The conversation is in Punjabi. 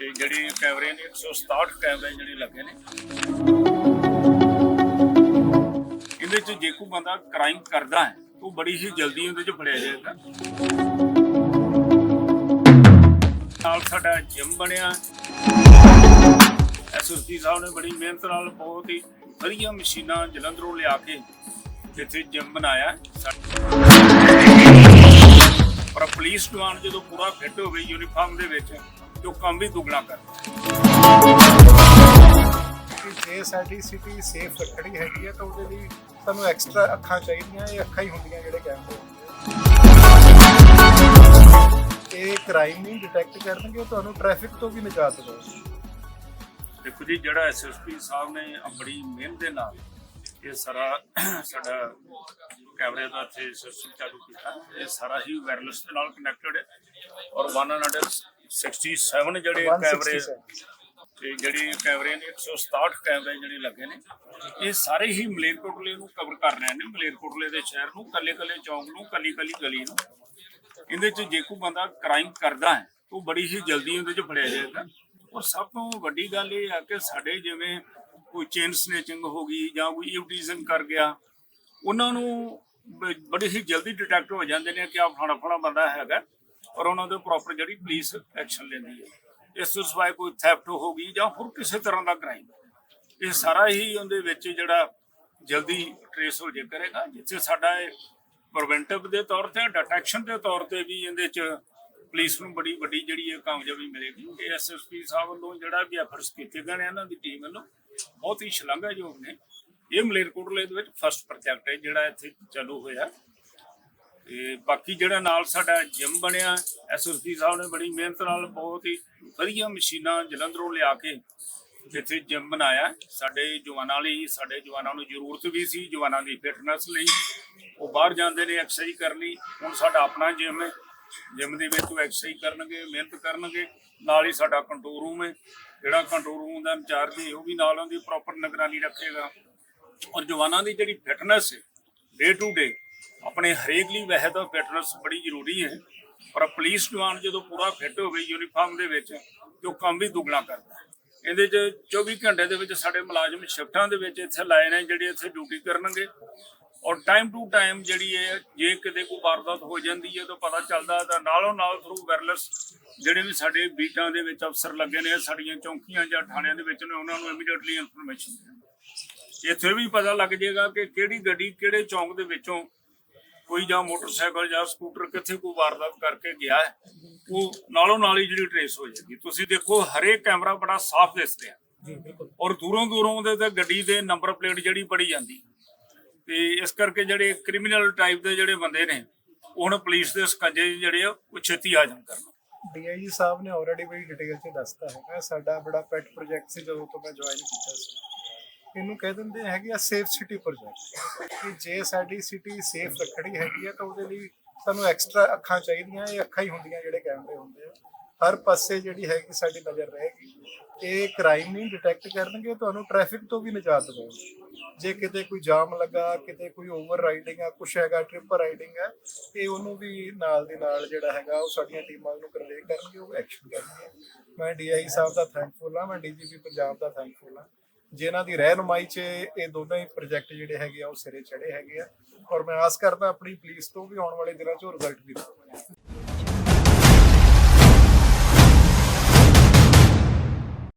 ਤੇ ਜਿਹੜੇ ਕੈਮਰੇ ਨੇ 167 ਕੈਮਰੇ ਜਿਹੜੇ ਲੱਗੇ ਨੇ। ਇਹਦੇ ਚ ਜੇ ਕੋਈ ਬੰਦਾ ਕ੍ਰਾਈਮ ਕਰਦਾ ਹੈ ਉਹ ਬੜੀ ਹੀ ਜਲਦੀ ਉਹਦੇ ਚ ਫੜਿਆ ਜਾਏਗਾ। ਨਾਲ ਸਾਡਾ ਜਿਮ ਬਣਿਆ। ਐਸਐਸਪੀ ਸਾਹਿਬ ਨੇ ਬੜੀ ਮਿਹਨਤ ਨਾਲ ਬਹੁਤ ਹੀ ਵਧੀਆ ਮਸ਼ੀਨਾਂ ਜਲੰਧਰੋਂ ਲਿਆ ਕੇ ਇੱਥੇ ਜਿਮ ਬਣਾਇਆ। ਪਰ ਪੁਲਿਸ ਜਵਾਨ ਜਦੋਂ ਪੂਰਾ ਫਿੱਟ ਹੋ ਗਈ ਯੂਨੀਫਾਰਮ ਦੇ ਵਿੱਚ ਤੇ ਉਹ ਕੰਮ ਵੀ ਦੁੱਗਣਾ ਕਰਦਾ ਕਿ ਜੇ ਸਾਡੀ ਸਿਟੀ ਸੇਫ ਰੱਖਣੀ ਹੈਗੀ ਹੈ ਤਾਂ ਉਹਦੇ ਲਈ ਸਾਨੂੰ ਐਕਸਟਰਾ ਅੱਖਾਂ ਚਾਹੀਦੀਆਂ ਇਹ ਅੱਖਾਂ ਹੀ ਹੁੰਦੀਆਂ ਜਿਹੜੇ ਕੈਮਰੇ। ਇਹ ਕ੍ਰਾਈਮ ਨਹੀਂ ਡਿਟੈਕਟ ਕਰਨਗੇ ਤੁਹਾਨੂੰ ਟ੍ਰੈਫਿਕ ਤੋਂ ਵੀ ਨਿਜਾਤ ਦੇਣਗੇ ਦੇਖੋ ਜੀ ਜਿਹੜਾ ਐਸਐਸਪੀ ਸਾਹਿਬ ਨੇ ਬੜੀ ਮਿਹਨਤ ਦੇ ਨਾਲ ਇਹ ਸਾਰਾ ਸਾਡਾ ਕੈਮਰੇ ਦਾ ਇੱਥੇ ਸਿਸਟਮ ਚਾਲੂ ਕੀਤਾ ਇਹ ਸਾਰਾ ਹੀ ਵਾਇਰਲੈਸ ਦੇ ਨਾਲ ਕਨੈਕਟਡ ਹੈ ਔਰ 167 ਜਿਹੜੇ ਕੈਮਰੇ 167 ਤੇ ਜਿਹੜੇ ਕੈਮਰੇ ਨੇ 167 ਕੈਮਰੇ ਜਿਹੜੇ ਲੱਗੇ ਨੇ ਇਹ ਸਾਰੇ ਹੀ ਮਲੇਰਕੋਟਲੇ ਨੂੰ ਕਵਰ ਕਰ ਰਹੇ ਨੇ। ਮਲੇਰਕੋਟਲੇ ਦੇ ਸ਼ਹਿਰ ਨੂੰ ਕੱਲੇ ਕੱਲੇ ਚੌਂਕ ਨੂੰ ਕੱਲੀ ਕੱਲੀ ਗਲੀ ਨੂੰ। ਇਹਦੇ ਚ ਜੇ ਕੋਈ ਬੰਦਾ ਕ੍ਰਾਈਮ ਕਰਦਾ ਹੈ ਉਹ ਬੜੀ ਹੀ ਜਲਦੀ ਉਹਦੇ ਚ ਫੜਿਆ ਜਾਏਗਾ। ਔਰ ਸਭ ਤੋਂ ਵੱਡੀ ਗੱਲ ਇਹ ਆ ਕਿ ਸਾਡੇ ਜਿਵੇਂ ਕੋਈ ਚੇਨ ਸਨੇਚਿੰਗ ਹੋ ਗਈ ਜਾਂ ਕੋਈ ਇਵਟੀਜ਼ਨ ਕਰ ਗਿਆ ਉਹਨਾਂ ਨੂੰ ਬੜੀ ਹੀ ਜਲਦੀ ਡਿਟੈਕਟ ਹੋ ਜਾਂਦੇ ਨੇ ਕਿ ਆ ਫਲਾਣਾ ਫਲਾਣਾ ਬੰਦਾ ਹੈਗਾ। ਔਰ ਉਹਨਾਂ ਦੇ ਪ੍ਰੋਪਰ ਜਿਹੜੀ ਪੁਲਿਸ ਐਕਸ਼ਨ ਲੈਂਦੀ ਹੈ। ਇਸ ਤੋਂ ਸਿਵਾਏ ਕੋਈ ਥੈਫਟ ਹੋ ਗਈ ਜਾਂ ਹੋਰ ਕਿਸੇ ਤਰ੍ਹਾਂ ਦਾ ਕ੍ਰਾਈਮ ਇਹ ਸਾਰਾ ਹੀ ਉਹਦੇ ਵਿੱਚ ਜਿਹੜਾ ਜਲਦੀ ਟਰੇਸ ਹੋ ਜੇ ਕਰੇਗਾ, ਜਿੱਥੇ ਸਾਡਾ ਇਹ ਪ੍ਰੀਵੈਂਟਿਵ ਦੇ ਤੌਰ ਤੇ ਡਿਟੈਕਸ਼ਨ ਦੇ ਤੌਰ ਤੇ ਵੀ ਇਹਦੇ ਚ ਪੁਲਿਸ ਨੂੰ ਬੜੀ ਵੱਡੀ ਜਿਹੜੀ ਇਹ ਕਾਮਯਾਬੀ ਮਿਲੇਗੀ। ਇਹ ਐਸਐਸਪੀ ਸਾਹਿਬ ਵੱਲੋਂ ਜਿਹੜਾ ਵੀ ਐਫਰਟਸ ਕੀਤੇ ਗਏ ਨੇ, ਇਹਨਾਂ ਦੀ ਟੀਮ ਵੱਲੋਂ ਬਹੁਤ ਹੀ ਸ਼ਲਾਘਾਯੋਗ ਨੇ। ਇਹ ਮਲੇਰਕੋਟਲੇ ਦੇ ਵਿੱਚ ਫਸਟ ਪ੍ਰੋਜੈਕਟ ਹੈ, ਜਿਹੜਾ ਇੱਥੇ ਚਾਲੂ ਹੋਇਆ। ਤੇ ਬਾਕੀ ਜਿਹੜਾ ਨਾਲ ਸਾਡਾ ਜਿਮ ਬਣਿਆ ਐਸਐਸਪੀ ਸਾਹਿਬ ਨੇ ਬੜੀ ਮਿਹਨਤ ਨਾਲ ਬਹੁਤ ਹੀ ਵਧੀਆ ਮਸ਼ੀਨਾਂ ਜਲੰਧਰੋਂ ਲਿਆ ਕੇ ਇੱਥੇ ਜਿਮ ਬਣਾਇਆ। ਸਾਡੇ ਜਵਾਨਾਂ ਲਈ, ਸਾਡੇ ਜਵਾਨਾਂ ਨੂੰ ਜ਼ਰੂਰਤ ਵੀ ਸੀ, ਜਵਾਨਾਂ ਦੀ ਫਿਟਨੈਸ ਲਈ। ਉਹ ਬਾਹਰ ਜਾਂਦੇ ਨੇ ਐਕਸਰਸਾਈਜ਼ ਕਰਨ ਲਈ। ਹੁਣ ਸਾਡਾ ਆਪਣਾ ਜਿਮ ਹੈ। ਜਿਮ ਦੇ ਵਿੱਚ ਉਹ ਐਕਸਰਸਾਈਜ਼ ਕਰਨਗੇ, ਮਿਹਨਤ ਕਰਨਗੇ। ਨਾਲ ਹੀ ਸਾਡਾ ਕੰਟਰੋਲ ਰੂਮ ਹੈ। ਜਿਹੜਾ ਕੰਟਰੋਲ ਰੂਮ ਦਾ ਇੰਚਾਰਜ ਹੈ ਉਹ ਵੀ ਨਾਲ ਉਹਦੀ ਪ੍ਰੋਪਰ ਨਿਗਰਾਨੀ ਰੱਖੇਗਾ। ਔਰ ਜਵਾਨਾਂ ਦੀ ਜਿਹੜੀ ਫਿਟਨੈਸ ਹੈ ਡੇ ਟੂ ਡੇ ਆਪਣੇ ਹਰੇਕ ਲਈ ਵੈਸੇ ਤਾਂ ਫਿਟਨੈਸ ਬੜੀ ਜ਼ਰੂਰੀ ਹੈ, ਪਰ ਪੁਲਿਸ ਜਵਾਨ ਜਦੋਂ ਪੂਰਾ ਫਿੱਟ ਹੋਵੇ ਯੂਨੀਫਾਰਮ ਦੇ ਵਿੱਚ, ਤੇ ਉਹ ਕੰਮ ਵੀ ਦੁੱਗਣਾ ਕਰਦਾ ਇਹਦੇ 'ਚ 24 ਘੰਟੇ ਦੇ ਵਿੱਚ ਸਾਡੇ ਮੁਲਾਜ਼ਮ ਸ਼ਿਫਟਾਂ ਦੇ ਵਿੱਚ ਇੱਥੇ ਲਾਏ ਨੇ ਜਿਹੜੇ ਇੱਥੇ ਡਿਊਟੀ ਕਰਨਗੇ। ਔਰ ਟਾਈਮ ਟੂ ਟਾਈਮ ਜਿਹੜੀ ਹੈ, ਜੇ ਕਿਤੇ ਕੋਈ ਵਾਰਦਾਤ ਹੋ ਜਾਂਦੀ ਹੈ, ਤਾਂ ਪਤਾ ਚੱਲਦਾ ਤਾਂ ਨਾਲੋਂ ਨਾਲ ਥਰੂ ਵਾਇਰਲੈਸ ਜਿਹੜੇ ਵੀ ਸਾਡੇ ਬੀਟਾਂ ਦੇ ਵਿੱਚ ਅਫਸਰ ਲੱਗੇ ਨੇ, ਸਾਡੀਆਂ ਚੌਂਕੀਆਂ ਜਾਂ ਥਾਣਿਆਂ ਦੇ ਵਿੱਚ ਨੇ, ਉਹਨਾਂ ਨੂੰ ਇਮੀਡੀਏਟਲੀ ਇਨਫੋਰਮੇਸ਼ਨ ਇੱਥੇ ਵੀ ਪਤਾ ਲੱਗ ਜਾਏਗਾ ਕਿ ਕਿਹੜੀ ਗੱਡੀ ਕਿਹੜੇ ਚੌਂਕ ਦੇ ਵਿੱਚੋਂ ਕੋਈ ਜਾਂ ਮੋਟਰਸਾਈਕਲ ਜਾਂ ਸਕੂਟਰ ਕਿੱਥੇ ਕੋਈ ਵਾਰਦਾਤ ਕਰਕੇ ਗਿਆ ਹੈ ਉਹ ਨਾਲੋਂ ਨਾਲ ਹੀ ਜਿਹੜੀ ਟਰੇਸ ਹੋ ਜਾਏਗੀ। ਤੁਸੀਂ ਦੇਖੋ ਹਰੇਕ ਕੈਮਰਾ ਬੜਾ ਸਾਫ਼ ਦਿਸ ਰਿਹਾ। ਜੀ ਬਿਲਕੁਲ। ਔਰ ਦੂਰੋਂ ਦੂਰੋਂ ਦੇ ਤੇ ਗੱਡੀ ਦੇ ਨੰਬਰ ਪਲੇਟ ਜਿਹੜੀ ਬੜੀ ਜਾਂਦੀ। ਤੇ ਇਸ ਕਰਕੇ ਜਿਹੜੇ ਕ੍ਰਿਮੀਨਲ ਟਾਈਪ ਦੇ ਜਿਹੜੇ ਬੰਦੇ ਨੇ ਹੁਣ ਪੁਲਿਸ ਦੇ ਸਕੰਜੇ ਜਿਹੜੇ ਉਹ ਛੇਤੀ ਆ ਜਾਣ ਕਰਨ। ਡੀਆਈਜੀ ਸਾਹਿਬ ਨੇ ਆਲਰੇਡੀ ਬੜੀ ਡਿਟੇਲ ਚ ਦੱਸਤਾ ਹੈਗਾ ਸਾਡਾ ਬੜਾ ਪੈਟ ਪ੍ਰੋਜੈਕਟ ਸੀ ਜਦੋਂ ਤੋਂ ਮੈਂ ਜੁਆਇਨ ਕੀਤਾ ਸੀ। ਇਹਨੂੰ ਕਹਿ ਦਿੰਦੇ ਹੈਗੇ ਆ ਸੇਫ ਸਿਟੀ ਪ੍ਰੋਜੈਕਟ ਕਿ ਜੇ ਸਾਡੀ ਸਿਟੀ ਸੇਫ ਰੱਖਣੀ ਹੈਗੀ ਆ ਤਾਂ ਉਹਦੇ ਲਈ ਸਾਨੂੰ ਐਕਸਟਰਾ ਅੱਖਾਂ ਚਾਹੀਦੀਆਂ, ਇਹ ਅੱਖਾਂ ਹੀ ਹੁੰਦੀਆਂ ਜਿਹੜੇ ਕੈਮਰੇ ਹੁੰਦੇ ਆ। ਹਰ ਪਾਸੇ ਜਿਹੜੀ ਹੈਗੀ ਸਾਡੀ ਨਜ਼ਰ ਰਹੇਗੀ। ਇਹ ਕ੍ਰਾਈਮ ਨਹੀਂ ਡਿਟੈਕਟ ਕਰਨਗੇ, ਤੁਹਾਨੂੰ ਟ੍ਰੈਫਿਕ ਤੋਂ ਵੀ ਨਿਜਾਤ ਦੇਣਗੇ। ਜੇ ਕਿਤੇ ਕੋਈ ਜਾਮ ਲੱਗਾ, ਕਿਤੇ ਕੋਈ ਓਵਰ ਰਾਈਡਿੰਗ ਆ, ਕੁਛ ਹੈਗਾ ਟ੍ਰਿਪ ਰਾਈਡਿੰਗ ਆ, ਇਹ ਉਹਨੂੰ ਵੀ ਨਾਲ ਦੀ ਨਾਲ ਜਿਹੜਾ ਹੈਗਾ, ਉਹ ਸਾਡੀਆਂ ਟੀਮਾਂ ਨੂੰ ਕਨਵੇ ਕਰਨਗੇ, ਉਹ ਐਕਸ਼ਨ ਕਰਨਗੇ। ਮੈਂ ਡੀਆਈ ਸਾਹਿਬ ਦਾ ਥੈਂਕਫੁਲ ਹਾਂ, ਮੈਂ ਡੀਜੀਪੀ ਪੰਜਾਬ ਦਾ ਥੈਂਕਫੁਲ ਹਾਂ। ਜਿਨ੍ਹਾਂ ਦੀ ਰਹਿਨੁਮਾਈ 'ਚ ਇਹ ਦੋਨੇ ਹੀ ਪ੍ਰੋਜੈਕਟ ਜਿਹੜੇ ਹੈਗੇ ਆ, ਉਹ ਸਿਰੇ ਚੜੇ ਹੈਗੇ ਆ। ਔਰ ਮੈਂ ਆਸ ਕਰਦਾ ਆਪਣੀ ਪੁਲਿਸ ਤੋਂ ਵੀ ਆਉਣ ਵਾਲੇ ਦਿਨਾਂ 'ਚ ਰਿਜ਼ਲਟ ਵੀ ਦੇਵਾਂਗੇ।